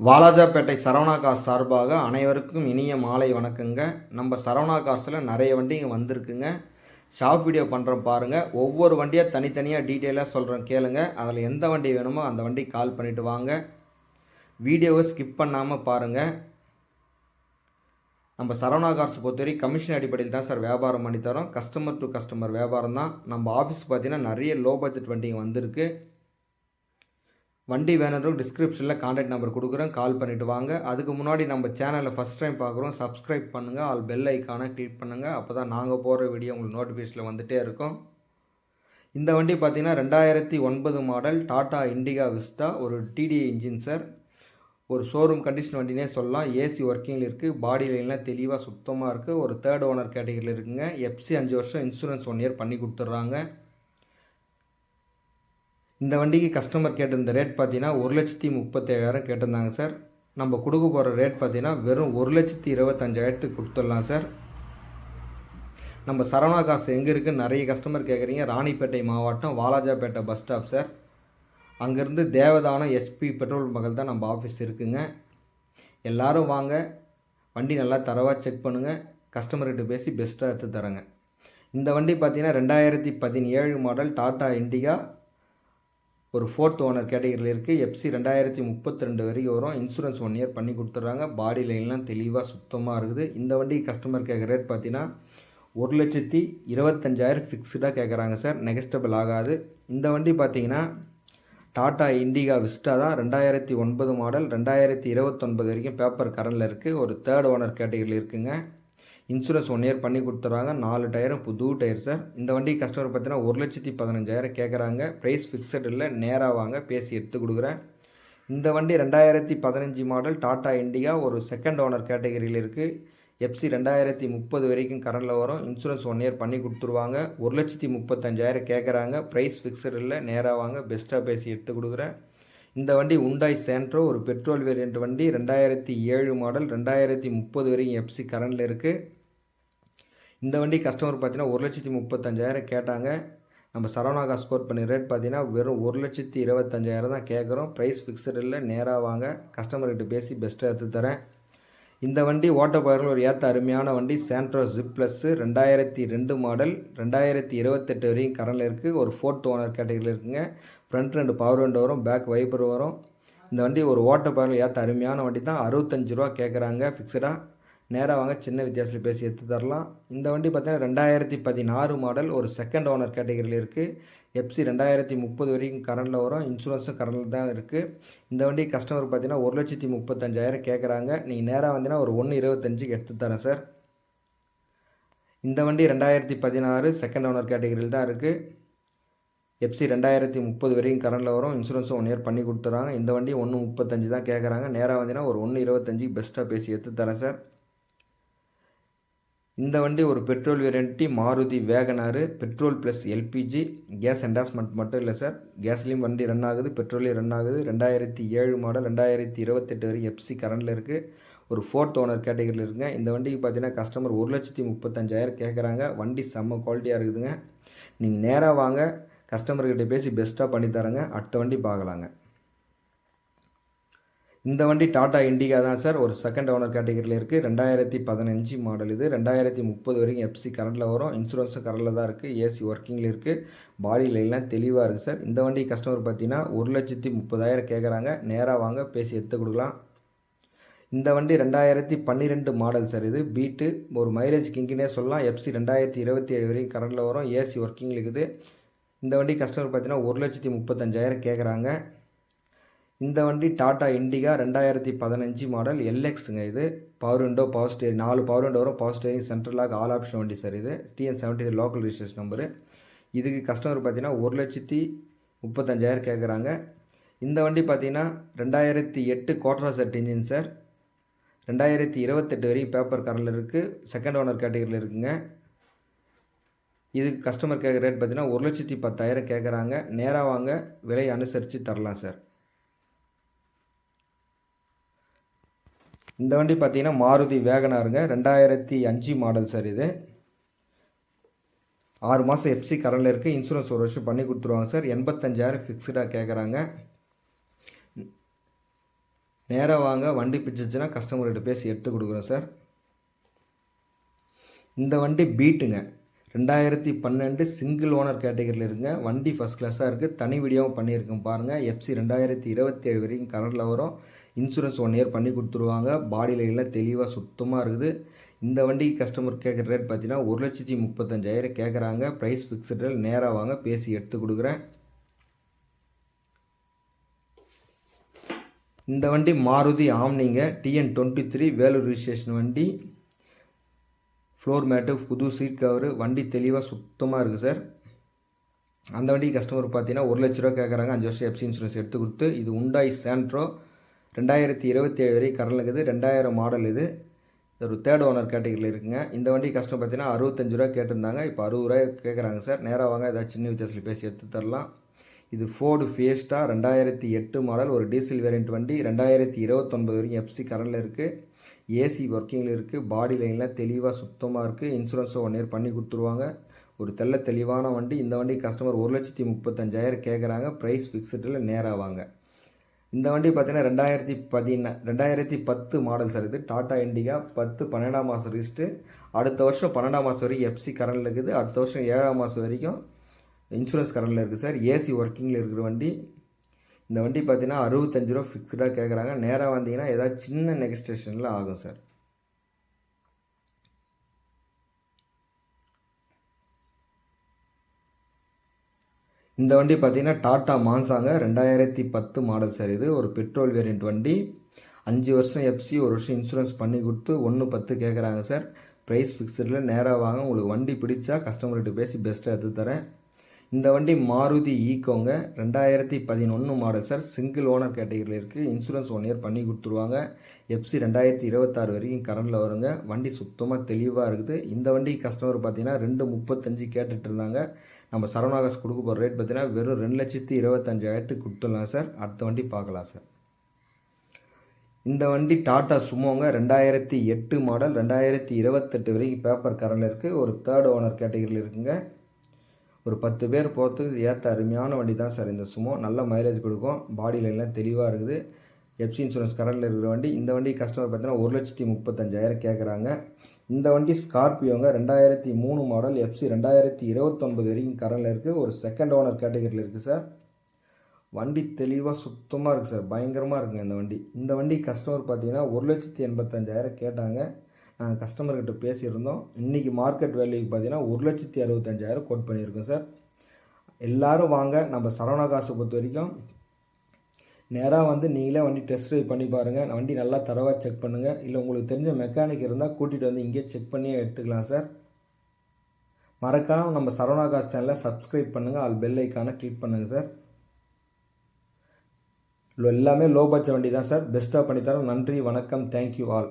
Walajapet Saravana car சார்பாக அனைவருக்கும் இனிய மாலை வணக்கங்க. நம்ம சரவணா கார்ஸில் நிறைய வண்டிங்க வந்திருக்குங்க. ஷாப் வீடியோ பண்ணுறோம் பாருங்கள் ஒவ்வொரு வண்டியாக தனித்தனியாக டீட்டெயிலாக சொல்கிறேன் கேளுங்க. அதில் எந்த வண்டி வேணுமோ அந்த வண்டி கால் பண்ணிவிட்டு வாங்க. வீடியோவை ஸ்கிப் பண்ணாமல் பாருங்கள் நம்ம சரவணா கார்ஸ் பொறுத்தவரை கமிஷன் அடிப்படையில் தான் சார் வியாபாரம் பண்ணி தரோம். கஸ்டமர் டு கஸ்டமர் வியாபாரம் தான். நம்ம ஆஃபீஸ் பார்த்தீங்கன்னா நிறைய லோ பட்ஜெட் வண்டிங்க வந்திருக்கு. வண்டி வேணுன்றவங்க டிஸ்கிரிப்ஷனில் காண்டாக்ட் நம்பர் கொடுக்குறேன். கால் பண்ணிவிட்டு வாங்க. அதுக்கு முன்னாடி நம்ம சேனலை ஃபஸ்ட் டைம் பார்க்குறோம். சப்ஸ்கிரைப் பண்ணுங்கள் ஆல் பெல் ஐக்கானை கிளிக் பண்ணுங்கள் அப்போ தான் நாங்கள் போகிற வீடியோ உங்களுக்கு நோட்டிஃபிகேஷனில் வந்துகிட்டே இருக்கும். இந்த வண்டி பார்த்தீங்கன்னா ரெண்டாயிரத்தி ஒன்பது மாடல் டாடா இண்டிகா விஸ்டா ஒரு டிடிஐ இன்ஜின் சார் ஒரு ஷோரூம் கண்டிஷன் வண்டினே சொல்லலாம். ஏசி ஒர்க்கிங்கில் இருக்குது பாடி லைன்லாம் தெளிவாக சுத்தமாக இருக்குது ஒரு தேர்ட் ஓனர் கேட்டகரியில் இருக்குங்க. எஃப்சி அஞ்சு வருஷம் இன்சூரன்ஸ் ஒன் இயர் பண்ணி கொடுத்துட்றாங்க. இந்த வண்டிக்கு கஸ்டமர் கேட்டிருந்த ரேட் பார்த்தீங்கன்னா ஒரு லட்சத்தி முப்பத்தேழாயிரம் கேட்டிருந்தாங்க சார் நம்ம கொடுக்க போகிற ரேட் பார்த்தீங்கன்னா வெறும் ஒரு லட்சத்தி இருபத்தஞ்சாயிரத்துக்கு கொடுத்துடலாம் சார் நம்ம சரவணா காசு எங்கே இருக்குன்னு நிறைய கஸ்டமர் கேட்குறீங்க ராணிப்பேட்டை மாவட்டம் வாலாஜாப்பேட்டை பஸ் ஸ்டாப் சார் அங்கேருந்து தேவதானம் எஸ்பி பெட்ரோல் மகள் தான் நம்ம ஆஃபீஸ் இருக்குங்க. எல்லோரும் வாங்க. வண்டி நல்லா தரவாக செக் பண்ணுங்கள் கஸ்டமர்கிட்ட பேசி பெஸ்ட்டாக எடுத்து தரேங்க. இந்த வண்டி பார்த்தீங்கன்னா ரெண்டாயிரத்தி பதினேழு மாடல் டாடா இண்டிகா ஒரு ஃபோர்த் ஓனர் கேட்டகரியில் இருக்குது எஃப்சி ரெண்டாயிரத்தி முப்பத்தி ரெண்டு வரைக்கும் வரும். இன்சூரன்ஸ் ஒன் இயர் பண்ணி கொடுத்துட்றாங்க. பாடி லைன்லாம் தெளிவாக சுத்தமாக இருக்குது. இந்த வண்டி கஸ்டமர் கேட்குற ரேட் பார்த்தீங்கன்னா ஒரு லட்சத்தி இருபத்தஞ்சாயிரம் ஃபிக்ஸ்டாக கேட்குறாங்க சார் நெகஸ்டபிள் ஆகாது. இந்த வண்டி பார்த்தீங்கன்னா டாடா இண்டிகா விஸ்டா தான். ரெண்டாயிரத்தி ஒன்பது மாடல் ரெண்டாயிரத்தி இருபத்தொன்பது வரைக்கும் பேப்பர் கரண்டில் இருக்குது ஒரு தேர்ட் ஓனர் கேட்டகரியில் இருக்குங்க. இன்சூரன்ஸ் ஒன் இயர் பண்ணி கொடுத்துறாங்க நாலு டயரும் புது டயர் சார். இந்த வண்டி கஸ்டமர் பார்த்தீங்கன்னா ஒரு லட்சத்தி பதினஞ்சாயிரம் கேட்குறாங்க. ப்ரைஸ் ஃபிக்ஸட் இல்லை நேராக வாங்க பேசி எடுத்து கொடுக்குறேன். இந்த வண்டி ரெண்டாயிரத்தி பதினஞ்சு மாடல் டாடா இண்டிகா ஒரு செகண்ட் ஓனர் கேட்டகரியில் இருக்குது எஃப்சி ரெண்டாயிரத்தி முப்பது வரைக்கும் கரண்டில் வரும். இன்சூரன்ஸ் ஒன் இயர் பண்ணி கொடுத்துருவாங்க. ஒரு லட்சத்தி முப்பத்தஞ்சாயிரம் கேட்குறாங்க. ப்ரைஸ் ஃபிக்ஸட் இல்லை நேராக வாங்க பெஸ்ட்டாக பேசி எடுத்து கொடுக்குறேன். இந்த வண்டி உண்டாய் சேண்ட்ரோ ஒரு பெட்ரோல் வேரியண்ட் வண்டி ரெண்டாயிரத்தி ஏழு மாடல் ரெண்டாயிரத்தி முப்பது வரைக்கும் எஃப்சி கரண்டில் இருக்குது இந்த வண்டி கஸ்டமர் பார்த்தீங்கன்னா ஒரு லட்சத்தி முப்பத்தஞ்சாயிரம் கேட்டாங்க. நம்ம சரவணாகா ஸ்கோர் பண்ணி ரேட் பார்த்தீங்கன்னா வெறும் ஒரு லட்சத்தி இருபத்தஞ்சாயிரம் தான் கேட்குறோம் ப்ரைஸ் ஃபிக்ஸட் இல்லை நேராக வாங்க. கஸ்டமர்கிட்ட பேசி பெஸ்ட்டாக எடுத்து தரேன். இந்த வண்டி ஓட்ட ஒரு ஏற்ற அருமையான வண்டி சாண்ட்ரோ ஜிப் ப்ளஸ்ஸு ரெண்டாயிரத்தி ரெண்டு மாடல் ரெண்டாயிரத்தி இருபத்தெட்டு வரையும் கரண்டில் இருக்குது ஒரு ஃபோர்த் ஓனர் கேட்டகரியில் இருக்குங்க. ஃப்ரண்ட் ரெண்டு பவர் விண்டோ வரும் பேக் வைப்பர் வரும். இந்த வண்டி ஒரு ஓட்ட ஏற்ற அருமையான வண்டி தான் அறுபத்தஞ்சு ரூபா கேட்குறாங்க ஃபிக்ஸடாக நேராக வாங்க சின்ன வித்தியாசத்தில் பேசி எடுத்து தரலாம். இந்த வண்டி பார்த்தீங்கன்னா ரெண்டாயிரத்தி பதினாறு மாடல் ஒரு செகண்ட் ஓனர் கேட்டகரியில் இருக்குது எஃப்சி ரெண்டாயிரத்தி முப்பது வரைக்கும் கரண்டில் வரும். இன்சூரன்ஸும் கரண்டில் தான் இருக்குது இந்த வண்டி கஸ்டமர் பார்த்தீங்கன்னா ஒரு லட்சத்தி முப்பத்தஞ்சாயிரம் கேட்குறாங்க நீங்கள் நேராக வந்தீங்கன்னா ஒரு ஒன்று இருபத்தஞ்சுக்கு எடுத்து தரேன் சார் இந்த வண்டி ரெண்டாயிரத்தி பதினாறு செகண்ட் ஓனர் கேட்டகரியில் தான் இருக்குது எஃப்சி ரெண்டாயிரத்தி முப்பது வரைக்கும் கரண்டில் வரும். இன்சூரன்ஸும் ஒன் இயர் பண்ணி கொடுத்துறாங்க இந்த வண்டி ஒன்று முப்பத்தஞ்சு தான் கேட்குறாங்க நேராக வந்தீங்கன்னா ஒரு ஒன்று இருபத்தஞ்சி பெஸ்ட்டாக பேசி எடுத்து தரேன் சார் இந்த வண்டி ஒரு petrol வேரியண்ட்டி Maruti Wagon R petrol plus LPG gas endorsement மட்டும் இல்லை சார் கேஸ்லேயும் வண்டி ரன் ஆகுது பெட்ரோல்லையும் ரன் ஆகுது. ரெண்டாயிரத்தி ஏழு மாடல் ரெண்டாயிரத்தி இருபத்தெட்டு வரைக்கும் எஃப்சி கரண்டில் இருக்குது ஒரு ஃபோர்த் ஓனர் கேட்டகரியில் இருக்குங்க. இந்த வண்டிக்கு பார்த்தீங்கன்னா கஸ்டமர் ஒரு லட்சத்தி முப்பத்தஞ்சாயிரம் கேட்குறாங்க வண்டி செம்ம குவாலிட்டியாக இருக்குதுங்க. நீங்கள் நேராக வாங்க. கஸ்டமர்கிட்ட பேசி பெஸ்ட்டாக பண்ணித்தரங்க அடுத்த வண்டி பார்க்கலாங்க. இந்த வண்டி டாடா இண்டிகா தான் சார். ஒரு செகண்ட் ஓனர் கேட்டகரியில் இருக்குது ரெண்டாயிரத்தி பதினஞ்சு மாடல் இது. ரெண்டாயிரத்தி முப்பது வரைக்கும் எஃப்சி கரண்டில் வரும். இன்சூரன்ஸும் கரண்டில் தான் இருக்குது ஏசி ஒர்க்கிங்கில் இருக்குது பாடி லைன்லாம் தெளிவாக இருக்குது சார். இந்த வண்டி கஸ்டமர் பார்த்தீங்கன்னா ஒரு லட்சத்தி முப்பதாயிரம் கேட்குறாங்க நேராக வாங்க பேசி எடுத்து கொடுக்கலாம். இந்த வண்டி ரெண்டாயிரத்தி பன்னிரெண்டு மாடல் சார் இது. பீட்டு ஒரு மைலேஜ் கிங்கினே சொல்லலாம். எஃப்சி ரெண்டாயிரத்தி இருபத்தி ஏழு வரைக்கும் கரண்டில் வரும். ஏசி ஒர்க்கிங்கில் இருக்குது. இந்த வண்டி கஸ்டமர் பார்த்தீங்கன்னா ஒரு லட்சத்தி முப்பத்தஞ்சாயிரம் கேட்குறாங்க இந்த வண்டி டாடா இண்டிகா ரெண்டாயிரத்தி பதினஞ்சு மாடல் எல்எக்ஸுங்க இது. பவர் விண்டோ பவர் ஸ்டேரிங் நாலு பவர் விண்டோ வரும். Power steering central lock all option வண்டி சார் இது. TN seventy local registration number இதுக்கு கஸ்டமர் பார்த்தீங்கன்னா ஒரு லட்சத்தி முப்பத்தஞ்சாயிரம் கேட்குறாங்க இந்த வண்டி பார்த்தீங்கன்னா ரெண்டாயிரத்தி எட்டு கோட்ரா செட் இன்ஜின் சார் ரெண்டாயிரத்தி இருபத்தெட்டு வரைக்கும் பேப்பர் கரண்டில் இருக்குது செகண்ட் ஓனர் கேட்டகரியில் இருக்குங்க. இதுக்கு கஸ்டமர் கேட்குற ரேட் பார்த்தீங்கன்னா ஒரு லட்சத்தி பத்தாயிரம் கேட்குறாங்க நேராக வாங்க. விலை அனுசரித்து தரலாம் சார் இந்த வண்டி பார்த்தீங்கன்னா மாருதி வேகனாருங்க ரெண்டாயிரத்தி அஞ்சு மாடல் சார் இது. ஆறு மாதம் எஃப்சி கரண்டில் இருக்குது இன்சூரன்ஸ் ஒரு வருஷம் பண்ணி கொடுத்துருவாங்க சார். எண்பத்தஞ்சாயிரம் ஃபிக்ஸ்டாக கேட்குறாங்க நேராக வாங்க. வண்டி பிடிச்சிச்சின்னா கஸ்டமர்கிட்ட பேசி எடுத்து கொடுக்குறோம் சார். இந்த வண்டி பீட்டுங்க ரெண்டாயிரத்தி பன்னெண்டு சிங்கிள் ஓனர் கேட்டகரியில் இருங்க. வண்டி ஃபஸ்ட் கிளாஸாக இருக்குது தனி வீடியோவும் பண்ணியிருக்கேன் பாருங்கள் எஃப்சி ரெண்டாயிரத்தி இருபத்தி ஏழு வரைக்கும் கலரில் வரும். இன்சூரன்ஸ் ஒன் இயர் பண்ணி கொடுத்துருவாங்க. பாடி லைனில் தெளிவாக சுத்தமாக இருக்குது. இந்த வண்டி கஸ்டமர் கேட்குற ரேட் பார்த்தீங்கன்னா ஒரு லட்சத்தி முப்பத்தஞ்சாயிரம் கேட்குறாங்க ப்ரைஸ் ஃபிக்ஸ்டு நேராக வாங்க. பேசி எடுத்து கொடுக்குறேன். இந்த வண்டி Maruti ஆம்னிங்க. TN twenty three Vellore registration வண்டி. ஃப்ளோர் மேட்டு புது சீட் கவரு வண்டி தெளிவாக சுத்தமாக இருக்குது சார் அந்த வண்டி கஸ்டமர் பார்த்தீங்கன்னா ஒரு லட்ச ரூபா கேட்குறாங்க அஞ்சு வருஷம் எஃப்சி இன்சூரன்ஸ் எடுத்து கொடுத்து இது உண்டாய் சாண்ட்ரோ ரெண்டாயிரத்தி இருபத்தி ஏழு வரை கரண்ட் இருக்குது. ரெண்டாயிரம் மாடல் இது. ஒரு தேர்ட் ஓனர் கேட்டகரியில் இருக்குங்க. இந்த வண்டி கஸ்டமர் பார்த்தீங்கன்னா அறுபத்தஞ்சு ரூபா கேட்டிருந்தாங்க. இப்போ அறுபது ரூபாய் கேட்குறாங்க சார் நேராக வாங்க ஏதாச்சும் சின்ன வித்தியாசத்தில் பேசி எடுத்து தரலாம். இது ஃபோர்டு ஃபேஸ்டா ரெண்டாயிரத்தி எட்டு மாடல் ஒரு டீசல் வேரியண்ட் வண்டி ரெண்டாயிரத்தி இருபத்தொன்பது வரைக்கும் எஃப்சி கரண்டில் இருக்குது ஏசி ஒர்க்கிங்கில் இருக்குது பாடி லைனில் தெளிவாக சுத்தமாக இருக்குது இன்சூரன்ஸும் ஒன் இயர் பண்ணி கொடுத்துருவாங்க. ஒரு தெல்ல தெளிவான வண்டி. இந்த வண்டி கஸ்டமர் ஒரு லட்சத்தி முப்பத்தஞ்சாயிரம் கேட்குறாங்க ப்ரைஸ் ஃபிக்ஸ்டில் நேராக வாங்க இந்த வண்டி பார்த்தீங்கன்னா ரெண்டாயிரத்தி பதின ரெண்டாயிரத்தி பத்து மாடல் சார் இது. டாடா இண்டிகா பத்து பன்னெண்டாம் மாதம் ரிஸ்ட்டு அடுத்த வருஷம் பன்னெண்டாம் மாதம் வரைக்கும் எஃப்சி கரண்டில் இருக்குது. அடுத்த வருஷம் ஏழாம் மாதம் வரைக்கும் இன்சூரன்ஸ் கரண்டில் இருக்குது சார். ஏசி ஒர்க்கிங்கில் இருக்கிற வண்டி. இந்த வண்டி பார்த்தீங்கன்னா அறுபத்தஞ்சு ரூபா ஃபிக்ஸ்டாக கேட்குறாங்க. நேராக வந்தீங்கன்னா ஏதாவது சின்ன நெகஸ்டேஷனில் ஆகும் சார். இந்த வண்டி பார்த்தீங்கன்னா டாட்டா மான்சாங்க. ரெண்டாயிரத்தி பத்து மாடல் சார் இது. ஒரு பெட்ரோல் வேரியண்ட் வண்டி. அஞ்சு வருஷம் எஃப்சி ஒரு வருஷம் இன்சூரன்ஸ் பண்ணி கொடுத்து ஒன்று பத்து கேட்குறாங்க சார். ப்ரைஸ் ஃபிக்ஸடில் நேராக வாங்க. உங்களுக்கு வண்டி பிடிச்சா கஸ்டமர்கிட்ட பேசி பெஸ்ட்டாக எடுத்து தரேன். இந்த வண்டி மாருதி ஈக்கோங்க ரெண்டாயிரத்தி பதினொன்று மாடல் சார் சிங்கிள் ஓனர் கேட்டகரியில் இருக்குது இன்சூரன்ஸ் ஒன் இயர் பண்ணி கொடுத்துருவாங்க. எஃப்சி ரெண்டாயிரத்தி இருபத்தாறு வரைக்கும் கரண்டில் வருங்க. வண்டி சுத்தமாக தெளிவாக இருக்குது. இந்த வண்டி கஸ்டமர் பார்த்தீங்கன்னா ரெண்டு முப்பத்தஞ்சு கேட்டுட்டு இருந்தாங்க. நம்ம சரவணாகாஸ் கொடுக்க போகிற ரேட் பார்த்தீங்கன்னா வெறும் ரெண்டு லட்சத்தி இருபத்தஞ்சாயிரத்துக்கு கொடுத்துடலாம் சார் அடுத்த வண்டி பார்க்கலாம் சார் இந்த வண்டி டாட்டா சுமோங்க. ரெண்டாயிரத்தி எட்டு மாடல் ரெண்டாயிரத்தி இருபத்தெட்டு வரைக்கும் பேப்பர் கரண்டில் இருக்குது ஒரு தேர்ட் ஓனர் கேட்டகரியில் இருக்குங்க. ஒரு பத்து பேர் போகிறதுக்கு ஏற்ற அருமையான வண்டி தான் சார். இந்த சுமோ நல்ல மைலேஜ் கொடுக்கும். பாடி லைன்லாம் தெளிவாக இருக்குது. எஃப்சி இன்சூரன்ஸ் கரண்டில் இருக்கிற வண்டி இந்த வண்டி கஸ்டமர் பார்த்தீங்கன்னா ஒரு லட்சத்தி முப்பத்தஞ்சாயிரம் கேட்குறாங்க இந்த வண்டி ஸ்கார்பியோங்க ரெண்டாயிரத்தி மூணு மாடல் எஃப்சி ரெண்டாயிரத்தி இருபத்தொன்பது வரைக்கும் கரண்டில் இருக்குது ஒரு செகண்ட் ஓனர் கேட்டகரியில் இருக்குது சார். வண்டி தெளிவாக சுத்தமாக இருக்குது சார். பயங்கரமாக இருக்குங்க இந்த வண்டி. இந்த வண்டி கஸ்டமர் பார்த்தீங்கன்னா ஒரு லட்சத்தி எண்பத்தஞ்சாயிரம் கேட்டாங்க. கஸ்டமர்கிட்ட பேசியிருந்தோம். இன்றைக்கி மார்க்கெட் வேல்யூக்கு பார்த்தீங்கன்னா ஒரு லட்சத்தி அறுபத்தஞ்சாயிரம் கோட் பண்ணியிருக்கோம் சார். எல்லோரும் வாங்க நம்ம சரவணா காசை பொறுத்த வரைக்கும். நேராக வந்து நீங்களே வண்டி டெஸ்ட் ட்ரைவ் பண்ணி பாருங்கள் வண்டி நல்லா தரவாக செக் பண்ணுங்கள் இல்லை உங்களுக்கு தெரிஞ்ச மெக்கானிக் இருந்தால் கூட்டிகிட்டு வந்து இங்கேயே செக் பண்ணியே எடுத்துக்கலாம் சார். மறக்காமல் நம்ம சரவணா காசு சேனலை சப்ஸ்கிரைப் பண்ணுங்கள் அது பெல் ஐக்கானை கிளிக் பண்ணுங்கள் சார். எல்லாமே லோ பட்ஜெட் வண்டி தான் சார். பெஸ்ட்டாக பண்ணித்தரோம். நன்றி வணக்கம். Thank you all